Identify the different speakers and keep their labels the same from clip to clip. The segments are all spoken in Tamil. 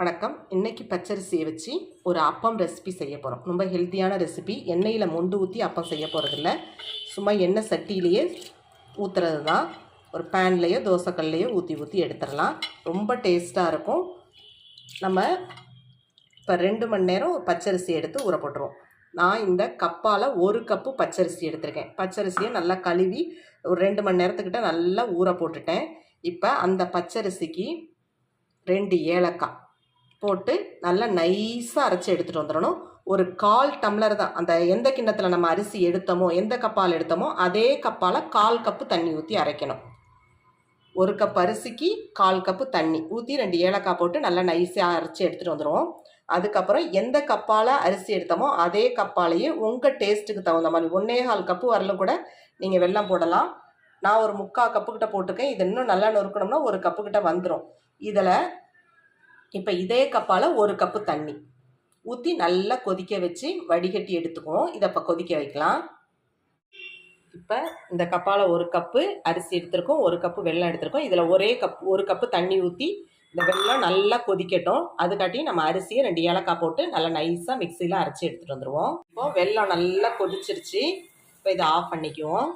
Speaker 1: வணக்கம். இன்றைக்கி பச்சரிசியை வச்சு ஒரு அப்பம் ரெசிபி செய்ய போகிறோம் ரொம்ப ஹெல்த்தியான ரெசிபி எண்ணெயில் மொண்டு ஊற்றி அப்பம் செய்ய போகிறதில்ல சும்மா எண்ணெய் சட்டியிலேயே ஊற்றுறது தான் ஒரு பேன்லேயோ தோசைக்கல்லையோ ஊற்றி ஊற்றி எடுத்துடலாம். ரொம்ப டேஸ்ட்டாக இருக்கும். நம்ம இப்போ ரெண்டு மணி நேரம் பச்சரிசி எடுத்து ஊற போட்டுருவோம். நான் இந்த கப்பால் ஒரு கப்பு பச்சரிசி எடுத்திருக்கேன். பச்சரிசியை நல்லா கழுவி ஒரு ரெண்டு மணி நேரத்துக்கிட்ட நல்லா ஊற போட்டுட்டேன். இப்போ அந்த பச்சரிசிக்கு ரெண்டு ஏலக்காய் போட்டு நல்லா நைஸாக அரைச்சி எடுத்துகிட்டு வந்துடணும். ஒரு கால் டம்ளர் தான். அந்த எந்த கிண்ணத்தில் நம்ம அரிசி எடுத்தோமோ எந்த கப்பால் எடுத்தோமோ அதே கப்பால் கால் கப்பு தண்ணி ஊற்றி அரைக்கணும். ஒரு கப் அரிசிக்கு கால் கப்பு தண்ணி ஊற்றி ரெண்டு ஏலக்காய் போட்டு நல்லா நைஸாக அரைச்சி எடுத்துகிட்டு வந்துடுவோம் அதுக்கப்புறம் எந்த கப்பால் அரிசி எடுத்தோமோ அதே கப்பாலேயே உங்கள் டேஸ்ட்டுக்கு தகுந்த மாதிரி ஒன்றே கால் கப்பு வரலும் கூட நீங்கள் வெல்லம் போடலாம். நான் ஒரு முக்கால் கப்பு கிட்ட போட்டிருக்கேன். இது இன்னும் நல்லா நொறுக்கணும்னா ஒரு கப்புக்கிட்ட வந்துடும் இதில் இப்போ இதே கப்பால் ஒரு கப்பு தண்ணி. ஊற்றி நல்லா கொதிக்க வச்சு வடிகட்டி எடுத்துக்குவோம். இதை இப்போ கொதிக்க வைக்கலாம். இப்போ இந்த கப்பால் ஒரு கப்பு அரிசி எடுத்திருக்கோம். ஒரு கப்பு வெள்ளம் எடுத்திருக்கோம். இதில் ஒரே கப் ஒரு கப்பு தண்ணி ஊற்றி இந்த வெள்ளம் நல்லா கொதிக்கட்டும். அதுக்காட்டி நம்ம அரிசியை ரெண்டு ஏலக்காய் போட்டு நல்லா நைஸாக மிக்சியில் அரைச்சி எடுத்துகிட்டு வந்துடுவோம் இப்போ வெல்லம் நல்லா கொதிச்சிருச்சு. இப்போ இதை ஆஃப் பண்ணிக்குவோம்.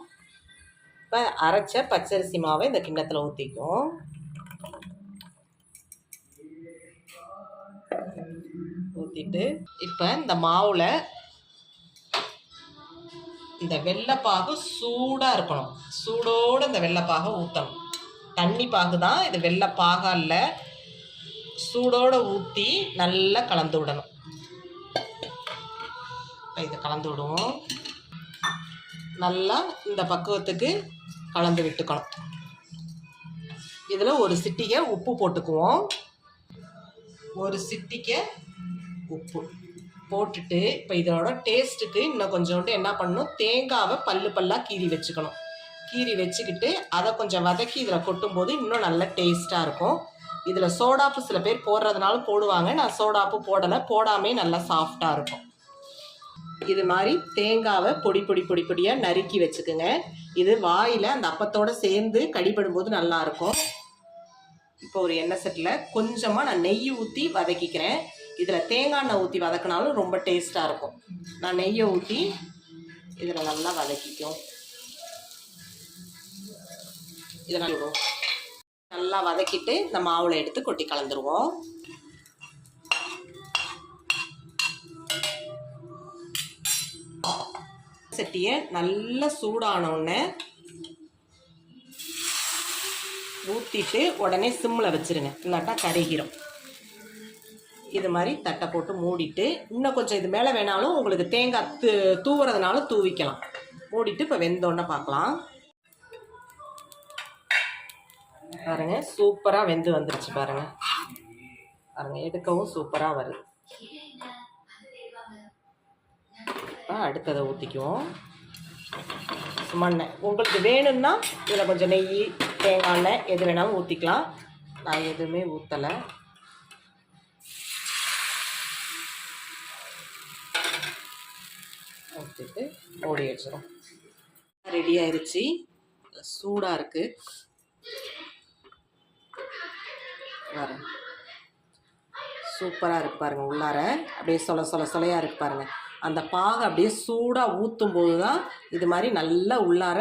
Speaker 1: இப்போ அரைச்ச பச்சரிசி மாவை இந்த கிண்ணத்தில் ஊற்றிக்குவோம் ஊற்றிட்டு இப்போ இந்த மாவில் இந்த வெள்ளைப்பாகு சூடாக இருக்கணும். சூடோடு இந்த வெள்ளைப்பாகை ஊற்றணும் தண்ணி பாகு தான் இது வெள்ளைப்பாக இல்லை சூடோடு ஊற்றி நல்லா கலந்து விடணும். இதை கலந்து விடுவோம். நல்லா இந்த பக்குவத்துக்கு கலந்து விட்டுக்கணும். இதில் ஒரு சிட்டிகை உப்பு போட்டுக்குவோம். ஒரு சிட்டிக்கை உப்பு போட்டுட்டு இப்போ இதோட டேஸ்ட்டுக்கு இன்னும் கொஞ்சோண்டு என்ன பண்ணணும்? தேங்காவை பல்லு பல்லாக கீறி வச்சுக்கணும். கீறி வச்சுக்கிட்டு அதை கொஞ்சம் வதக்கி இதில் கொட்டும்போது இன்னும் நல்ல டேஸ்ட்டாக இருக்கும். இதில் சோடாப்பு சில பேர் போடுறதுனால போடுவாங்க. நான் சோடாப்பு போடலை. போடாமே நல்லா சாஃப்டாக இருக்கும். இது மாதிரி தேங்காவை பொடி பொடி பொடி பொடியாக நறுக்கி வச்சுக்கோங்க. இது வாயில் அந்த அப்பத்தோடு சேர்ந்து கடிபடும்போது நல்லாயிருக்கும் இப்போ ஒரு எண்ணெய் செட்டில் கொஞ்சமாக நான் நெய் ஊற்றி வதக்கிக்கிறேன். இதில் தேங்காய் எண்ணெய் ஊற்றி வதக்கினாலும் ரொம்ப டேஸ்ட்டாக இருக்கும். நான் நெய்யை ஊற்றி இதில் நல்லா வதக்கிக்கும். இதெல்லாம் நல்லா நல்லா வதக்கிட்டு இந்த மாவில் எடுத்து கொட்டி கலந்துருவோம். சட்டியை நல்லா சூடானோடனே ஊற்றிட்டு உடனே சிம்மில் வச்சுருங்க. இல்லாட்டா கருகிரும். இது மாதிரி தட்டை போட்டு மூடிட்டு இன்னும் கொஞ்சம் இது மேலே வேணாலும் உங்களுக்கு தேங்காய் தூ தூவுறதுனாலும் தூவிக்கலாம். மூடிட்டு இப்போ வெந்தோடனே பார்க்கலாம். பாருங்கள் சூப்பராக வெந்து வந்துருச்சு பாருங்கள் பாருங்கள் எடுக்கவும் சூப்பராக வருது. இப்போ அடுத்ததை ஊற்றிக்குவோம் மண்ணை உங்களுக்கு வேணும்னா இதில் கொஞ்சம் நெய் தேங்காய் எண்ணெய் எது வேணாலும் ஊற்றிக்கலாம் நான் எதுவுமே ஊற்றலை ஊற்றிட்டு மூடி வச்சிடும் ரெடி ஆயிடுச்சு சூடாக இருக்குது வரேன் சூப்பராக இருக்கு பாருங்கள் உள்ளார. அப்படியே சொல சொல சொலையாக இருக்கு பாருங்கள் அந்த பாகை அப்படியே சூடாக ஊற்றும் போது தான் இது மாதிரி நல்லா உள்ளார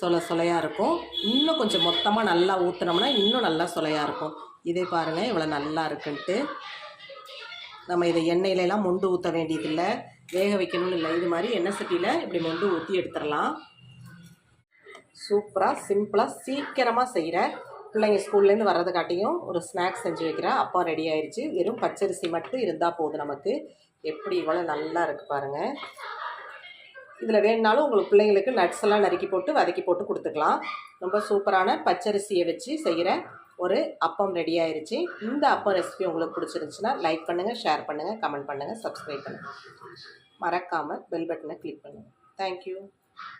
Speaker 1: சொல சொலையாக இருக்கும். இன்னும் கொஞ்சம் மொத்தமாக நல்லா ஊற்றுனோம்னா இன்னும் நல்லா சொலையாக இருக்கும். இதே பாருங்கள் இவ்வளோ நல்லா இருக்குன்ட்டு. நம்ம இதை எண்ணெயிலலாம் மொண்டு ஊற்ற வேண்டியதில்லை. வேக வைக்கணும்னு இல்லை. இது மாதிரி எண்ணெய் சட்டியில் இப்படி மொண்டு ஊற்றி எடுத்துடலாம். சூப்பராக சிம்பிளாக சீக்கிரமாக செய்கிற பிள்ளைங்க ஸ்கூல்லேருந்து வர்றது காட்டியும் ஒரு ஸ்நாக்ஸ் செஞ்சு வைக்கிறேன் அப்பா ரெடி ஆயிடுச்சு வெறும் பச்சரிசி மட்டும் இருந்தால் போதும் நமக்கு. எப்படி இவ்வளோ நல்லா இருக்குது பாருங்கள் இதில் வேணுனாலும் உங்களுக்கு பிள்ளைங்களுக்கு நட்ஸ் எல்லாம் நறுக்கி போட்டு வதக்கி போட்டு கொடுத்துக்கலாம். ரொம்ப சூப்பரான பச்சரிசியை வச்சு செய்கிற ஒரு அப்பம் ரெடி ஆயிடுச்சு இந்த அப்பம் ரெசிபி உங்களுக்கு பிடிச்சிருந்துச்சுன்னா லைக் பண்ணுங்கள் ஷேர் பண்ணுங்கள் கமெண்ட் பண்ணுங்கள் சப்ஸ்கிரைப் பண்ணுங்கள் மறக்காமல் பெல் பட்டனை கிளிக் பண்ணுங்கள் தேங்க்யூ